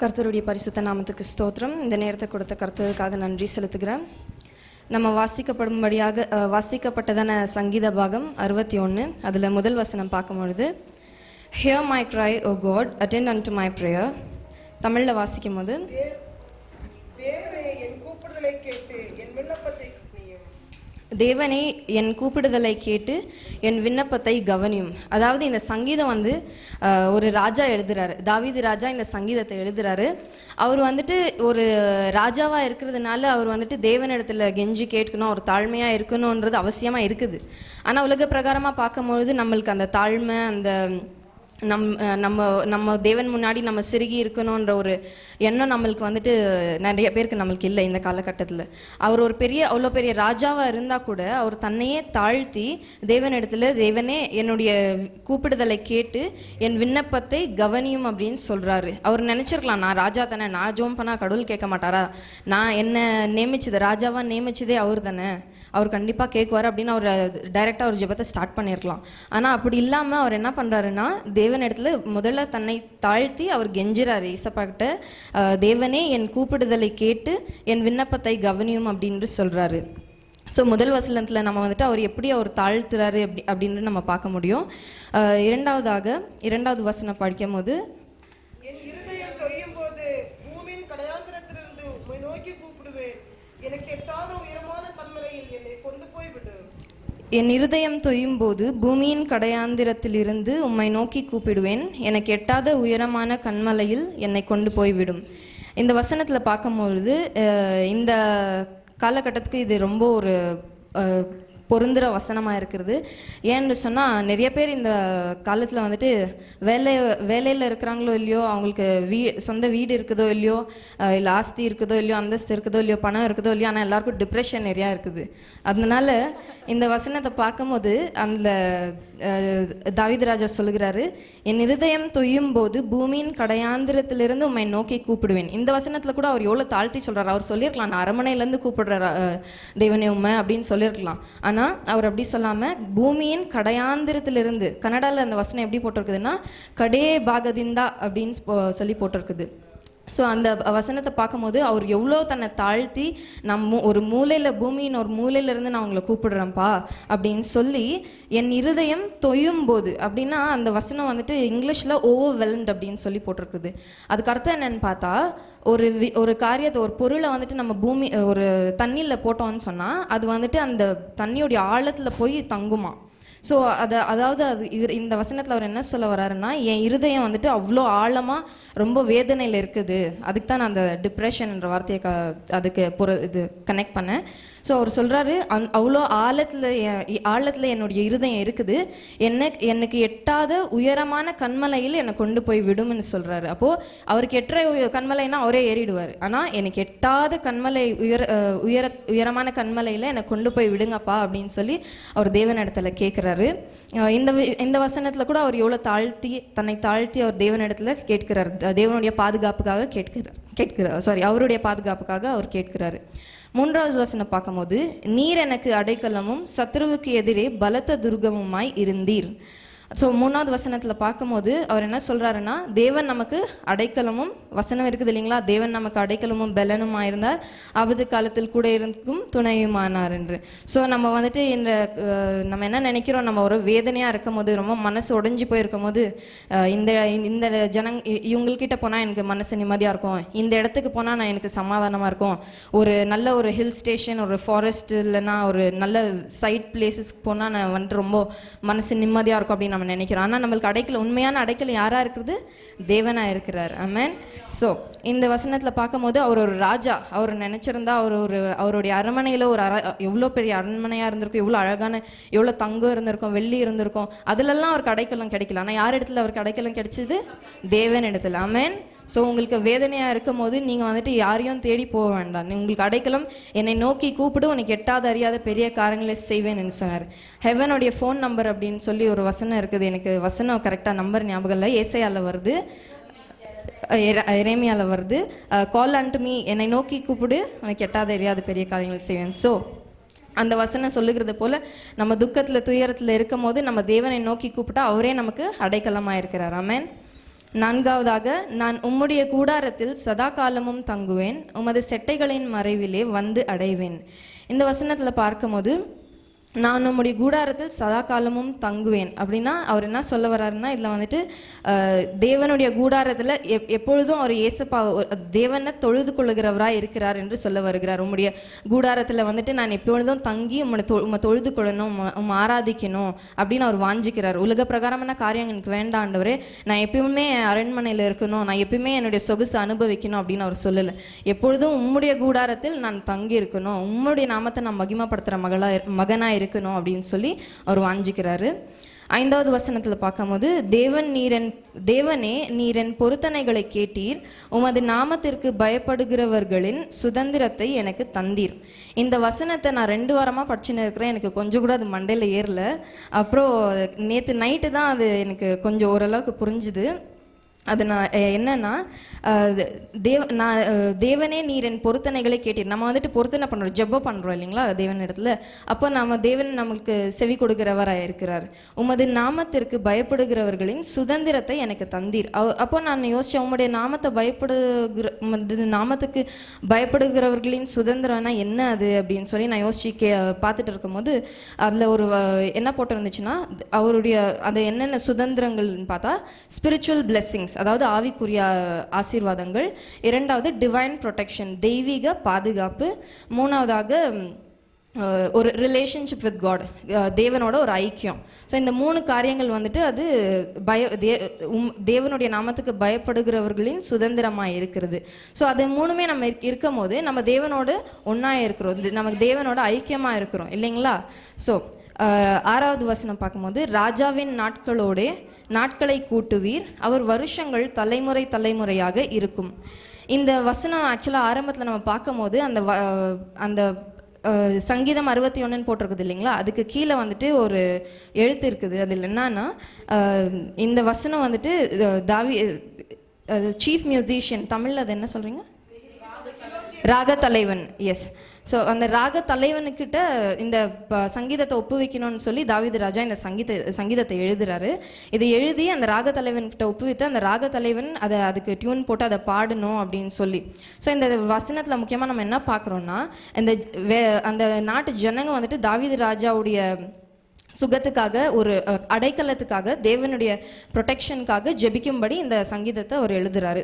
கர்த்தருடைய பரிசுத்த நாமத்துக்கு ஸ்தோத்திரம். இந்த நேரத்தை கொடுத்த கர்த்தருக்காக நன்றி செலுத்துகிறேன். நம்ம வாசிக்கப்படும்படியாக வாசிக்கப்பட்டதான சங்கீத பாகம் அறுபத்தி ஒன்று அதில் முதல் வசனம் பார்க்கும் பொழுது hear my cry O God attend unto my prayer தமிழில் வாசிக்கும் போது தேவனே என் கூப்பிடுதலை கேட்டு என் விண்ணப்பத்தை கவனியும். அதாவது இந்த சங்கீதம் வந்து ஒரு ராஜா எழுதுறாரு. தாவிது ராஜா இந்த சங்கீதத்தை எழுதுறாரு. அவர் வந்துட்டு ஒரு ராஜாவாக இருக்கிறதுனால அவர் வந்துட்டு தேவனிடத்தில் கெஞ்சி கேட்கணும் ஒரு தாழ்மையாக இருக்கணுன்றது அவசியமாக இருக்குது. ஆனால் உலக பிரகாரமாக பார்க்கும்பொழுது நம்மளுக்கு அந்த தாழ்மை அந்த நம் நம்ம நம்ம தேவன் முன்னாடி நம்ம சிறுகி இருக்கணுன்ற ஒரு எண்ணம் நம்மளுக்கு வந்துட்டு நிறைய பேருக்கு நம்மளுக்கு இல்லை இந்த காலகட்டத்தில். அவர் ஒரு பெரிய அவ்வளோ பெரிய ராஜாவாக இருந்தால் கூட அவர் தன்னையே தாழ்த்தி தேவனிடத்துல தேவனே என்னுடைய கூப்பிடுதலை கேட்டு என் விண்ணப்பத்தை கவனியும் அப்படின்னு சொல்கிறாரு அவர் நினச்சிருக்கலாம் நான் ராஜா தானே நான் ஜோம் பண்ணால் கடவுள் கேட்க மாட்டாரா? நான் என்ன நியமிச்சது ராஜாவாக நியமிச்சதே அவர் தானே? அவர் கண்டிப்பாக கேட்குவார் அப்படின்னு அவர் டைரெக்டாக ஒரு ஜபத்தை ஸ்டார்ட் பண்ணியிருக்கலாம் ஆனால் அப்படி இல்லாமல் அவர் என்ன பண்ணுறாருன்னா தேவன் இடத்துல முதல்ல தன்னை தாழ்த்தி அவர் கெஞ்சுறாரு ஈசப்பாக்கிட்ட தேவனே என் கூப்பிடுதலை கேட்டு என் விண்ணப்பத்தை கவனியும் அப்படின்னு சொல்கிறாரு ஸோ முதல் வசனத்தில் நம்ம வந்துட்டு அவர் எப்படி அவர் தாழ்த்துறாரு அப்படி அப்படின்னு நம்ம பார்க்க முடியும். இரண்டாவதாக இரண்டாவது வசனம் படிக்கும் போது என் இருதயம் தொய்யும் போது பூமியின் கடையாந்திரத்திலிருந்து உம்மை நோக்கி கூப்பிடுவேன் எனக்கு எட்டாத உயரமான கண்மலையில் என்னை கொண்டு போய் விடு என் இருதயம் தொய்யும் போது பூமியின் கடையாந்திரத்திலிருந்து உம்மை நோக்கி கூப்பிடுவேன். எனக்கு எட்டாத உயரமான கண்மலையில் என்னை கொண்டு போய்விடும். இந்த வசனத்தில் பார்க்கும்பொழுது இந்த காலகட்டத்துக்கு இது ரொம்ப ஒரு பொருந்துகிற வசனமாக இருக்கிறது. ஏன்னு சொன்னால் நிறைய பேர் இந்த காலத்தில் வந்துட்டு வேலை வேலையில் இருக்கிறாங்களோ இல்லையோ அவங்களுக்கு வீ சொந்த வீடு இருக்குதோ இல்லையோ இல்லை ஆஸ்தி இருக்குதோ இல்லையோ அந்தஸ்து இருக்குதோ இல்லையோ பணம் இருக்குதோ இல்லையோ ஆனால் எல்லாருக்கும் டிப்ரெஷன் நிறையா இருக்குது. அதனால இந்த வசனத்தை பார்க்கும்போது அந்த தாவிதராஜா சொல்லுகிறாரு என் இருதயம் தொய்யும் போது பூமியின் கடையாந்திரத்திலிருந்து உண்மை நோக்கி கூப்பிடுவேன். இந்த வசனத்தில் கூட அவர் எவ்வளோ தாழ்த்தி சொல்கிறார் அவர் சொல்லியிருக்கலாம் நான் அரமனையிலேருந்து கூப்பிடுற தெய்வனே தேவனே உண்மை அப்படின்னு சொல்லியிருக்கலாம். ஆனால் அவர் அப்படி சொல்லாமல் பூமியின் கடையாந்திரத்திலிருந்து கன்னடாவில் அந்த வசனம் எப்படி போட்டிருக்குதுன்னா கடே பாகதிந்தா அப்படின்னு சொல்லி போட்டிருக்குது. ஸோ அந்த வசனத்தை பார்க்கும்போது அவர் எவ்வளோ தன்னை தாழ்த்தி நம் மூ- ஒரு மூலையில் பூமியின் ஒரு மூலையிலேருந்து நான் உங்களை கூப்பிடுறேன்ப்பா அப்படின்னு சொல்லி என் இருதயம் தொய்யும் போது அப்படின்னா அந்த வசனம் வந்துட்டு இங்கிலீஷில் ஓவர்வெல்ம்ட் அப்படின்னு சொல்லி போட்டிருக்குது. அதுக்கு அர்த்தம் என்னன்னு பார்த்தா ஒரு வி ஒரு காரியத்தை ஒரு பொருளை வந்துட்டு நம்ம பூமி ஒரு தண்ணியில் போட்டோம்னு சொன்னால் அது வந்துட்டு அந்த தண்ணியோடைய ஆழத்தில் போய் தங்குமா. ஸோ அதை அதாவது அது இந்த வசனத்தில் அவர் என்ன சொல்ல வராருன்னா என் இருதயம் வந்துட்டு அவ்வளோ ஆழமாக ரொம்ப வேதனையில் இருக்குது. அதுக்கு தான் நான் அந்த டிப்ரெஷன்ன்ற வார்த்தையை க அதுக்கு பொற இது கனெக்ட் பண்ணேன். ஸோ அவர் சொல்கிறாரு அந் அவ்வளோ ஆழத்தில் ஆழத்தில் என்னுடைய இருதயம் இருக்குது. என்ன எனக்கு எட்டாத உயரமான கண்மலையில் என்னை கொண்டு போய் விடும்னு சொல்கிறாரு அப்போது அவருக்கு எட்டுற உய- கண்மலைன்னா அவரே ஏறிடுவார். ஆனால் எனக்கு எட்டாத கண்மலை உயர உயர உயரமான கண்மலையில் என்னை கொண்டு போய் விடுங்கப்பா அப்படின்னு சொல்லி அவர் தேவனிடத்தில் கேட்குறாரு இந்த இந்த வசனத்தில் கூட அவர் எவ்வளோ தாழ்த்தி தன்னை தாழ்த்தி அவர் தேவனிடத்தில் கேட்கிறார். தேவனுடைய பாதுகாப்புக்காக கேட்கிறார் கேட்கிறார் சாரி அவருடைய பாதுகாப்புக்காக அவர் கேட்கிறாரு. மூன்றாவது வசனம் பார்க்கும்போது நீர் எனக்கு அடைக்கலமும் சத்ருவுக்கு எதிரே பலத்த துர்கமுமாய் இருந்தீர். ஸோ மூணாவது வசனத்தில் பார்க்கும்போது அவர் என்ன சொல்கிறாருன்னா தேவன் நமக்கு அடைக்கலமும் வசனம் இருக்குது இல்லைங்களா? தேவன் நமக்கு அடைக்கலமும் பலனுமா இருந்தார் ஆபத்து காலத்தில் கூட இருக்கும் துணையுமானார் என்று. ஸோ நம்ம வந்துட்டு இந்த நம்ம என்ன நினைக்கிறோம்? நம்ம ஒரு வேதனையாக இருக்கும் போது ரொம்ப மனசு உடஞ்சி போயிருக்கும் போது இந்த இந்த ஜனங் இ- இவங்கள்கிட்ட போனால் எனக்கு மனசு நிம்மதியாக இருக்கும். இந்த இடத்துக்கு போனால் நான் எனக்கு சமாதானமாக இருக்கும். ஒரு நல்ல ஒரு ஹில் ஸ்டேஷன் ஒரு ஃபாரஸ்ட் இல்லைன்னா ஒரு நல்ல சைட் பிளேசஸ்க்கு போனால் நான் வந்துட்டு ரொம்ப மனசு நிம்மதியாக இருக்கும் அப்படின்னு நம்ம நினைக்கிறோம். ஆனால் நம்மளுக்கு அடைக்கல உண்மையான அடைக்கல யாராக இருக்கிறது? தேவனாக இருக்கிறார். அமேன் ஸோ இந்த வசனத்தில் பார்க்கும்போது அவர் ஒரு ராஜா. அவர் நினச்சிருந்தா அவர் ஒரு அவருடைய அரண்மனையில் ஒரு அர எவ்வளோ பெரிய அரண்மனையாக இருந்திருக்கும் எவ்வளோ அழகான எவ்வளோ தங்கம் இருந்திருக்கும் வெள்ளி இருந்திருக்கும். அதிலெல்லாம் அவருக்கு அடைக்கலம் கிடைக்கல. ஆனால் யார் இடத்துல அவருக்கு அடைக்கலம் கிடைச்சது? தேவன் இடத்துல. அமேன் ஸோ உங்களுக்கு வேதனையாக இருக்கும் போது நீங்கள் வந்துட்டு யாரையும் தேடி போக வேண்டாம். நீ- உங்களுக்கு அடைக்கலம் என்னை நோக்கி கூப்பிடு உனக்கு எட்டாத அறியாத பெரிய காரியங்களை செய்வேன்னு சொன்னார். ஹெவனுடைய ஃபோன் நம்பர் அப்படின்னு சொல்லி ஒரு வசனம் இருக்குது. எனக்கு வசனம் கரெக்டாக நம்பர் ஞாபகம் இல்லை. ஏசையால் வருது. இறைமையால் வருது. கால் அண்ட் மீ என்னை நோக்கி கூப்பிடு உனக்கு எட்டாத அறியாத பெரிய காரியங்கள் செய்வேன். ஸோ அந்த வசனம் சொல்லுகிறது போல் நம்ம துக்கத்தில் துயரத்தில் இருக்கும் போது நம்ம தேவனை நோக்கி கூப்பிட்டா அவரே நமக்கு அடைக்கலமாக இருக்கிறார். ஆமென் நான்காவதாக நான் உம்முடைய கூடாரத்தில் சதா காலமும் தங்குவேன். உமது செட்டைகளின் மறைவிலே வந்து அடைவேன். இந்த வசனத்தில் பார்க்கும்போது நான் நம்முடைய கூடாரத்தில் சதா காலமும் தங்குவேன். அப்படின்னா அவர் என்ன சொல்ல வர்றாருன்னா இதில் வந்துட்டு தேவனுடைய கூடாரத்தில் எப் எப்பொழுதும் அவர் ஏசப்பா தேவனை தொழுது கொள்ளுகிறவராக இருக்கிறார் என்று சொல்ல வருகிறார். உம்முடைய கூடாரத்தில் வந்துட்டு நான் எப்பொழுதும் தங்கி உம்மை தொ உம்மை தொழுது கொள்ளணும் உம் ஆராதிக்கணும் அப்படின்னு அவர் வாஞ்சிக்கிறார். உலக பிரகாரமான காரியம் எனக்கு வேண்டாண்டவர் நான் எப்பயுமே அரண்மனையில் இருக்கணும். நான் எப்பயுமே என்னுடைய சொகுசு அனுபவிக்கணும் அப்படின்னு அவர் சொல்லலை. எப்பொழுதும் உம்முடைய கூடாரத்தில் நான் தங்கி இருக்கணும் உம்முடைய நாமத்தை நான் மகிமப்படுத்துகிற மகளாக மகனாக இருக்கணும் அப்படின்னு சொல்லி அவர் வாஞ்சிக்கிறாரு. ஐந்தாவது வசனத்தில் பார்க்கும்போது தேவன் நீரன் தேவனே நீரன் பொருத்தனைகளை கேட்டீர். உமது நாமத்திற்கு பயப்படுகிறவர்களின் சுதந்திரத்தை எனக்கு தந்தீர். இந்த வசனத்தை நான் ரெண்டு வாரமாக படிச்சுன்னு இருக்கிறேன். எனக்கு கொஞ்சம் கூட அது மண்டையில் ஏறல. அப்புறம் நேற்று நைட்டு தான் அது எனக்கு கொஞ்சம் ஓரளவுக்கு புரிஞ்சுது. அது நான் என்னன்னா தேவ நான் தேவனே நீர் என் பொருத்தனைகளை கேட்டீர். நம்ம வந்துட்டு பொருத்தனை பண்ணுறோம் ஜெபம் பண்ணுறோம் இல்லைங்களா தேவன் இடத்துல. அப்போ நம்ம தேவன் நமக்கு செவி கொடுக்கிறவராக இருக்கிறார். உமது நாமத்திற்கு பயப்படுகிறவர்களின் சுதந்திரத்தை எனக்கு தந்தீர். அப்போ நான் யோசித்தேன் உம்முடைய நாமத்தை பயப்படுகிற நாமத்துக்கு பயப்படுகிறவர்களின் சுதந்திரம்னா என்ன அது அப்படின்னு சொல்லி நான் யோசிச்சு கே பார்த்துட்டு இருக்கும்போது அதில் ஒரு என்ன போட்டிருந்துச்சுன்னா அவருடைய அது என்னென்ன சுதந்திரங்கள்னு பார்த்தா ஸ்பிரிச்சுவல் பிளெஸ்ஸிங்ஸ் அதாவது ஆவிக்குரிய ஆசீர்வாதங்கள். இரண்டாவது டிவைன் ப்ரொடெக்ஷன் தெய்வீக பாதுகாப்பு. மூணாவதாக ஒரு ரிலேஷன்ஷிப் வித் காட் தேவனோட ஒரு ஐக்கியம். ஸோ இந்த மூணு காரியங்கள் வந்துட்டு அது பய தே உம் தேவனுடைய நாமத்துக்கு பயப்படுகிறவர்களின் சுதந்திரமாக இருக்கிறது. ஸோ அது மூணுமே நம்ம இருக்கும் போது நம்ம தேவனோடு ஒன்றா இருக்கிறோம். நமக்கு தேவனோட ஐக்கியமாக இருக்கிறோம். இல்லைங்களா? ஸோ ஆறாவது வசனம் பார்க்கும்போது ராஜாவின் நாட்களோடே நாட்களை கூட்டுவீர் அவர் வருஷங்கள் தலைமுறை தலைமுறையாக இருக்கும். இந்த வசனம் ஆக்சுவலாக ஆரம்பத்தில் நம்ம பார்க்கும்போது அந்த வ- அந்த சங்கீதம் அறுபத்தி ஒன்றுன்னு போட்டிருக்குது இல்லைங்களா? அதுக்கு கீழே வந்துட்டு ஒரு எழுத்து இருக்குது. அதில் என்னன்னா இந்த வசனம் வந்துட்டு தாவி சீஃப் மியூசிஷியன் தமிழில் அது என்ன சொல்கிறீங்க ராக தலைவன் எஸ் ஸோ அந்த ராக தலைவனுக்கிட்ட இந்த சங்கீதத்தை ஒப்புவிக்கணும்னு சொல்லி தாவீது ராஜா இந்த சங்கீத சங்கீதத்தை எழுதுறாரு. இதை எழுதி அந்த ராக தலைவன்கிட்ட ஒப்புவித்து அந்த ராக தலைவன் அதை அதுக்கு டியூன் போட்டு அதை பாடணும் அப்படின்னு சொல்லி. ஸோ இந்த வசனத்தில் முக்கியமாக நம்ம என்ன பார்க்குறோன்னா இந்த வே அந்த நாட்டு ஜனங்க வந்துட்டு தாவீது ராஜாவுடைய சுகத்துக்காக ஒரு அடைக்கலத்துக்காக தேவனுடைய ப்ரொடெக்ஷனுக்காக ஜெபிக்கும்படி இந்த சங்கீதத்தை அவர் எழுதுறாரு.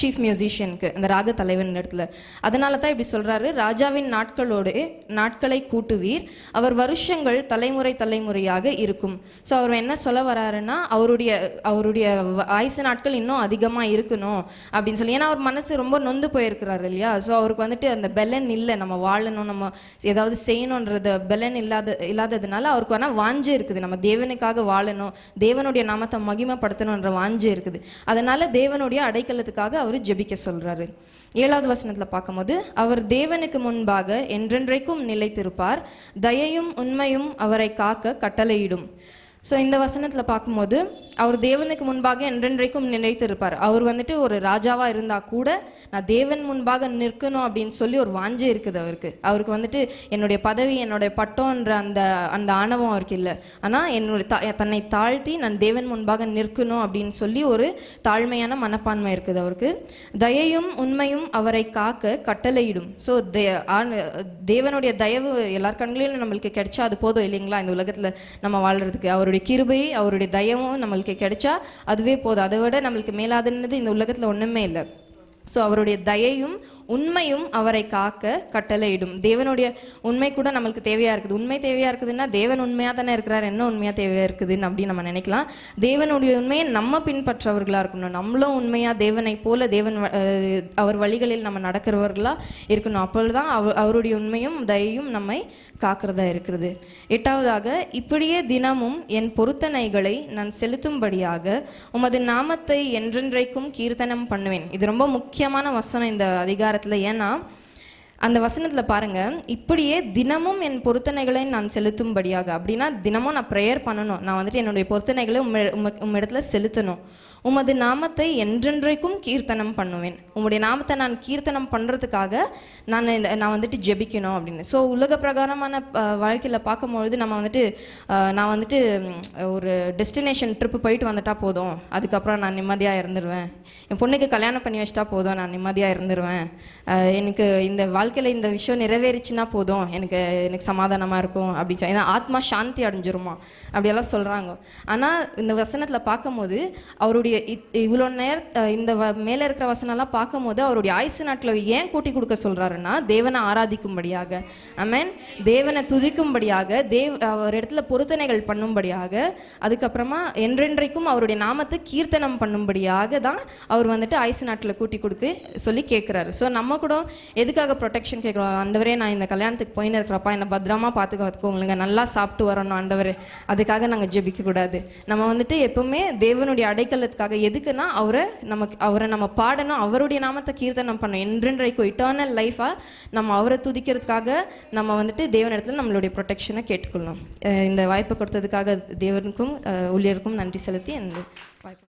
சீஃப் மியூசிஷியனுக்கு இந்த ராக தலைவன் இடத்துல. அதனால தான் இப்படி சொல்றாரு ராஜாவின் நாட்களோடு நாட்களை கூட்டுவீர். அவர் வருஷங்கள் தலைமுறை தலைமுறையாக இருக்கும். ஸோ அவர் என்ன சொல்ல வராருன்னா அவருடைய அவருடைய வ- ஆயுசு நாட்கள் இன்னும் அதிகமாக இருக்கணும். அப்படின்னு சொல்லி. ஏன்னா அவர் மனசு ரொம்ப நொந்து போயிருக்கிறாரு இல்லையா? ஸோ அவருக்கு வந்துட்டு அந்த பெலன் இல்லை. நம்ம வாழணும் நம்ம ஏதாவது செய்யணுன்றது பெலன் இல்லாத இல்லாததுனால அவருக்கு வேணால் வாஞ்சு இருக்குது. நம்ம தேவனுக்காக வாழணும் தேவனுடைய நாமத்தை மகிமைப்படுத்தணுன்ற வாஞ்சு இருக்குது. அதனால தேவனுடைய அடைக்கலத்துக்காக அவர் ஜெபிக்க சொல்றாரு. ஏழாவது வசனத்தில் பார்க்கும்போது அவர் தேவனுக்கு முன்பாக என்றென்றைக்கும் நிலைத்திருப்பார். தயையும் உண்மையும் அவரை காக்க கட்டளையிடும். ஸோ இந்த வசனத்தில் பார்க்கும்போது அவர் தேவனுக்கு முன்பாக என்றென்றைக்கும் நினைத்திருப்பார் அவர் வந்துட்டு ஒரு ராஜாவாக இருந்தால் கூட நான் தேவன் முன்பாக நிற்கணும் அப்படின்னு சொல்லி ஒரு வாஞ்சை இருக்குது அவருக்கு. அவருக்கு வந்துட்டு என்னுடைய பதவி என்னுடைய பட்டம்ன்ற அந்த அந்த ஆணவம் அவருக்கு இல்லை. ஆனால் என்னுடைய தா தன்னை தாழ்த்தி நான் தேவன் முன்பாக நிற்கணும் அப்படின்னு சொல்லி ஒரு தாழ்மையான மனப்பான்மை இருக்குது அவருக்கு. தயையும் உண்மையும் அவரை காக்க கட்டளையிடும். ஸோ தேவனுடைய தயவு எல்லார் கண்களிலும் நம்மளுக்கு கிடைச்சா அது போதும் இல்லைங்களா? இந்த உலகத்தில் நம்ம வாழ்கிறதுக்கு அவருடைய கிருபை அவருடைய தயவும் நம்மளுக்கு கிடைச்சா அதுவே போதும். அதை விட நம்மளுக்கு மேலாதுன்னது இந்த உலகத்தில் ஒன்றுமே இல்லை. ஸோ அவருடைய தயையும் உண்மையும் அவரை காக்க கட்டளையிடும். தேவனுடைய உண்மை கூட நம்மளுக்கு தேவையா இருக்குது. உண்மை தேவையா இருக்குதுன்னா தேவன் உண்மையா தானே இருக்கிறார். என்ன உண்மையா தேவையா இருக்குதுன்னு அப்படின்னு நம்ம நினைக்கலாம். தேவனுடைய உண்மையை நம்ம பின்பற்றவர்களா இருக்கணும். நம்மளும் உண்மையா தேவனை போல தேவன் வ- அவர் வழிகளில் நம்ம நடக்கிறவர்களா இருக்கணும். அப்பொழுதுதான் அவ அவருடைய உண்மையும் தயையும் நம்மை காக்கிறதா இருக்கிறது. எட்டாவதாக இப்படியே தினமும் என் பொருத்தனைகளை நான் செலுத்தும்படியாக உமது நாமத்தை என்றென்றைக்கும் கீர்த்தனம் பண்ணுவேன். இது ரொம்ப முக்கியமான வசனம் இந்த அதிகாரத்தில் ஏன்னா அந்த வசனத்தில் பாருங்க இப்படியே தினமும் என் பொருத்தனைகளை நான் செலுத்தும்படியாக. அப்படின்னா தினமும் நான் ப்ரேயர் பண்ணணும். நான் வந்துட்டு என்னுடைய பொருத்தனைகளை உம்ம உம்ம- இடத்துல செலுத்தணும். உமது நாமத்தை என்றென்றைக்கும் கீர்த்தனம் பண்ணுவேன். உம்முடைய நாமத்தை நான் கீர்த்தனம் பண்ணுறதுக்காக நான் இந்த நான் வந்துட்டு ஜெபிக்கணும் அப்படின்னு. ஸோ உலக பிரகாரமான வாழ்க்கையில் பார்க்கும்பொழுது நம்ம வந்துட்டு நான் வந்துட்டு ஒரு டெஸ்டினேஷன் ட்ரிப்பு போயிட்டு வந்துட்டா போதும். அதுக்கப்புறம் நான் நிம்மதியாக இருந்துருவேன். என் பொண்ணுக்கு கல்யாணம் பண்ணி வச்சிட்டா போதும். நான் நிம்மதியாக இருந்துருவேன். எனக்கு இந்த வாழ்க்கையில் இந்த விஷயம் நிறைவேறிச்சுன்னா போதும். எனக்கு எனக்கு சமாதானமாக இருக்கும் அப்படின்னு சொ- ஏன்னா ஆத்மா சாந்தி அடைஞ்சிருமா. அப்படியெல்லாம் சொல்கிறாங்க ஆனால் இந்த வசனத்தில் பார்க்கும்போது அவருடைய இவ்வளோ நேர இந்த வ மேலே இருக்கிற வசனம்லாம் பார்க்கும்போது அவருடைய ஆயுசு நாட்டில் ஏன் கூட்டி கொடுக்க சொல்கிறாருன்னா தேவனை ஆராதிக்கும்படியாக. ஆமென் தேவனை துதிக்கும்படியாக தேவ் அவர் இடத்துல பொருத்தனைகள் பண்ணும்படியாக அதுக்கப்புறமா என்றென்றைக்கும் அவருடைய நாமத்தை கீர்த்தனம் பண்ணும்படியாக தான் அவர் வந்துட்டு ஆயுசு நாட்டில் கூட்டி கொடுத்து சொல்லி கேட்குறாரு. ஸோ நம்ம கூட எதுக்காக ப்ரொடெக்ஷன் கேட்குறோம்? ஆண்டவரே நான் இந்த கல்யாணத்துக்கு போயின்னு இருக்கிறப்பா என்னை பத்திரமா பார்த்துக்க வச்சுக்கோங்களுங்க. நல்லா சாப்பிட்டு வரணும் ஆண்டவரே. அதுக்காக நாங்கள் ஜெபிக்க கூடாது. நம்ம வந்துட்டு எப்பவுமே தேவனுடைய அடைக்கலத்துக்காக எதுக்குன்னா அவரை நமக்கு அவரை நம்ம பாடணும் அவருடைய நாமத்தை கீர்த்தனம் பண்ணணும். என்றென்றைக்கும் இட்டர்னல் லைஃபாக நம்ம அவரை துதிக்கிறதுக்காக நம்ம வந்துட்டு தேவனிடத்தில் நம்மளுடைய ப்ரொடெக்ஷனை கேட்டுக்கொள்ளணும். இந்த வாய்ப்பை கொடுத்ததுக்காக தேவனுக்கும் ஊழியருக்கும் நன்றி செலுத்தி அந்த வாய்ப்பு